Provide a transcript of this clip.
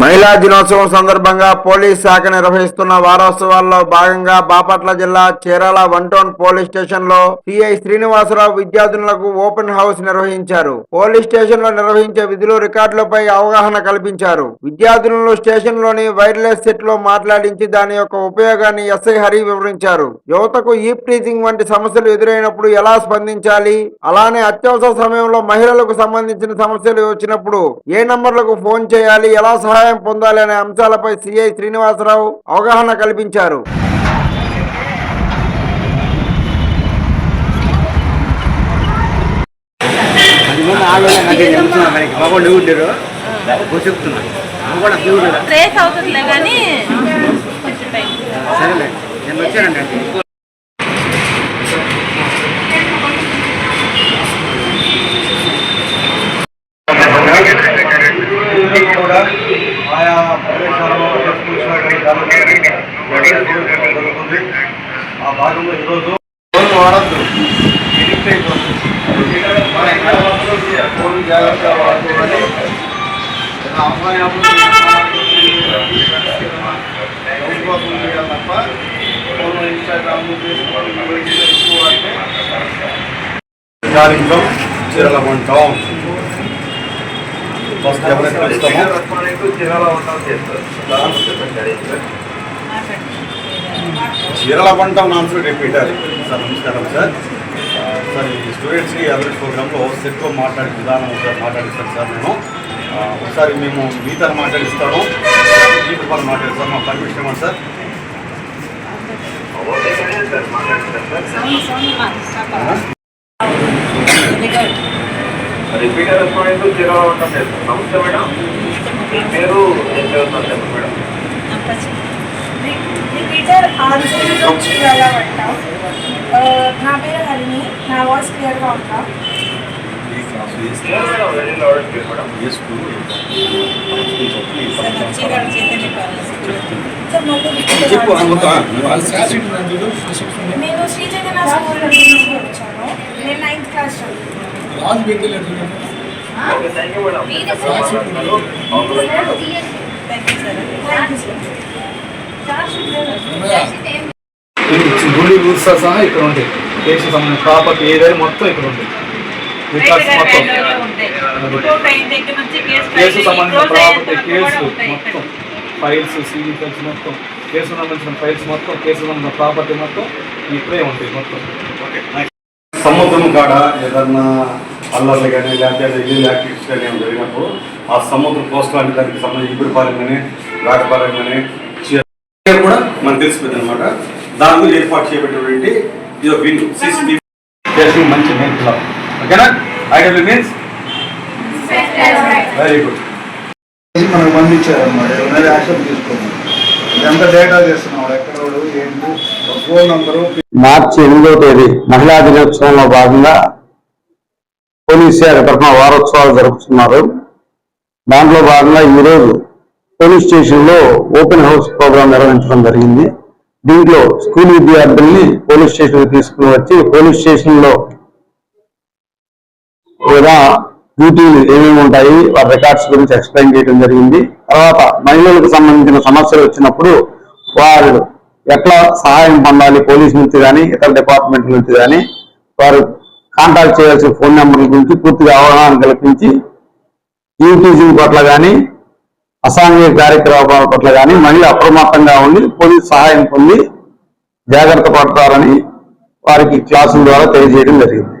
మహిళా దినోత్సవం సందర్భంగా పోలీస్ శాఖ నిర్వహిస్తున్న వారోత్సవాల్లో భాగంగా బాపట్ల జిల్లా చీరాల వన్ టౌన్ పోలీస్ స్టేషన్లో సిఐ శ్రీనివాసరావు విద్యార్థినులకు ఓపెన్ హౌస్ నిర్వహించారు. పోలీస్ స్టేషన్లో నిర్వహించే విధులు రికార్డులపై అవగాహన కల్పించారు. విద్యార్థినులు స్టేషన్లోని వైర్లెస్ సెట్లో మాట్లాడించి దాని యొక్క ఉపయోగాన్ని ఎస్ఐ హరి వివరించారు. యువతకు ఈ టీచింగ్ వంటి సమస్యలు ఎదురైనప్పుడు ఎలా స్పందించాలి? అలానే అత్యవసర సమయంలో మహిళలకు సంబంధించిన సమస్యలు వచ్చినప్పుడు ఏ నంబర్లకు ఫోన్ చేయాలి? ఎలా సహాయం పొందాలి అనే అంశాలపై సిఐ శ్రీనివాసరావు అవగాహన కల్పించారు. ట్రేస్ అవుతుందిలే కానీ సరేలే నేను వచ్చానండి. ప్రదేశాలలో జరుగుతుంది. ఆ భాగంలో ఈరోజు వాడద్దు జాగ్రత్తగా వాడుకోవాలి చేయాలి తప్ప ఫోన్ ఇన్స్టాగ్రామ్ చీరల ఉంటాం ఫస్ట్ ఎవరైతే పిలుస్తామో? చీరల పంట నాన్సు రేపు పెట్టారు సార్ నమస్కారం సార్. సార్ ఈ స్టూడెంట్స్కి అభివృద్ధి ప్రోగ్రాంలో సెట్తో మాట్లాడే విధానం ఒకసారి మాట్లాడిస్తాను సార్ నేను. ఒకసారి మేము మీతో మాట్లాడిస్తాము ఇప్పుడు మనం మాట్లాడిస్తాం మా పర్మిషన్ ఇవ్వండి సార్. రిపీటర్ రెస్టారెంట్ జీరో ఉంటాం లేదు నమస్తే మేడం మీ పేరు ఏం చదువుతున్నారు చెప్పండి మేడం రిపీటర్ ఆన్సర్లో చేయాలంట నా పేరు హరిణి నా వాయిస్ క్లియర్గా ఉందా ఈ class clear madam very loud clear madam sir మళ్ళీ చెప్పు repeat నేను శ్రీ చైతన్య స్కూల్ నుంచి వచ్చాను నేను నైన్త్ క్లాస్ చదువుతున్నాను okay thank you madam rules సహా ఇక్కడ ఉంటాయి కేసు సంబంధించిన ప్రాపర్టీ ఏదైనా మొత్తం ఇక్కడ ఉంటాయి రికార్డ్స్ మొత్తం కేసు సంబంధించిన ప్రాపర్టీ కేసు మొత్తం ఫైల్స్ సివి ఫైల్స్ మొత్తం కేసు సంబంధించిన ఫైల్స్ మొత్తం కేసు సంబంధించిన ప్రాపర్టీ మొత్తం ఇక్కడే ఉంటాయి మొత్తం సముద్రం కాడ ఏదన్నా అల్లర్లు కానీ లేకపోతే ఇల్లు యాక్టివిటీస్ కానీ ఏమైనా జరిగినప్పుడు ఆ సముద్రం కోస్ట్ లాంటి దానికి సంబంధించి ఇబ్బడిపాలెం కానీ రాటపాలెం కానీ కూడా మనకు తెలిసిపోయింది అనమాట దాంట్లో ఏర్పాటు చేయబడినటువంటి ఇది ఒక విన్ సీసీటీవీ మంచి మెయిన్ క్లబ్ ఓకేనా? ఐడబ్ల్యూ మీన్స్ వెరీ గుడ్ మనకు పంపించారన్నమాట. ఎవరైనా యాక్షన్ తీసుకోండి ఇదంతా డేటా చేస్తున్నాడు ఎక్కడ ఏంటి? మార్చి ఎనిమిదో తేదీ మహిళా దినోత్సవంలో భాగంగా పోలీస్ శాఖ తరఫున వారోత్సవాలు జరుపుతున్నారు. దాంట్లో భాగంగా ఈరోజు పోలీస్ స్టేషన్లో ఓపెన్ హౌస్ ప్రోగ్రాం నిర్వహించడం జరిగింది. దీంట్లో స్కూల్ విద్యార్థుల్ని పోలీస్ స్టేషన్కి తీసుకుని వచ్చి పోలీస్ స్టేషన్లో లేదా డ్యూటీలు ఏమేమి ఉంటాయి వారి రికార్డ్స్ గురించి ఎక్స్ప్లెయిన్ చేయడం జరిగింది. తర్వాత మహిళలకు సంబంధించిన సమస్యలు వచ్చినప్పుడు వారు ఎట్లా సహాయం పొందాలి? పోలీస్ నుంచి కానీ ఇతర డిపార్ట్మెంట్ నుంచి కానీ వారు కాంటాక్ట్ చేయాల్సిన ఫోన్ నెంబర్ల గురించి పూర్తిగా అవగాహన కల్పించి యూటీజింగ్ పట్ల కానీ అసాంఘిక కార్యక్రమాల పట్ల కానీ మహిళ అప్రమత్తంగా ఉండి పోలీస్ సహాయం పొంది జాగ్రత్త పడతారని వారికి క్లాసుల ద్వారా తెలియజేయడం జరిగింది.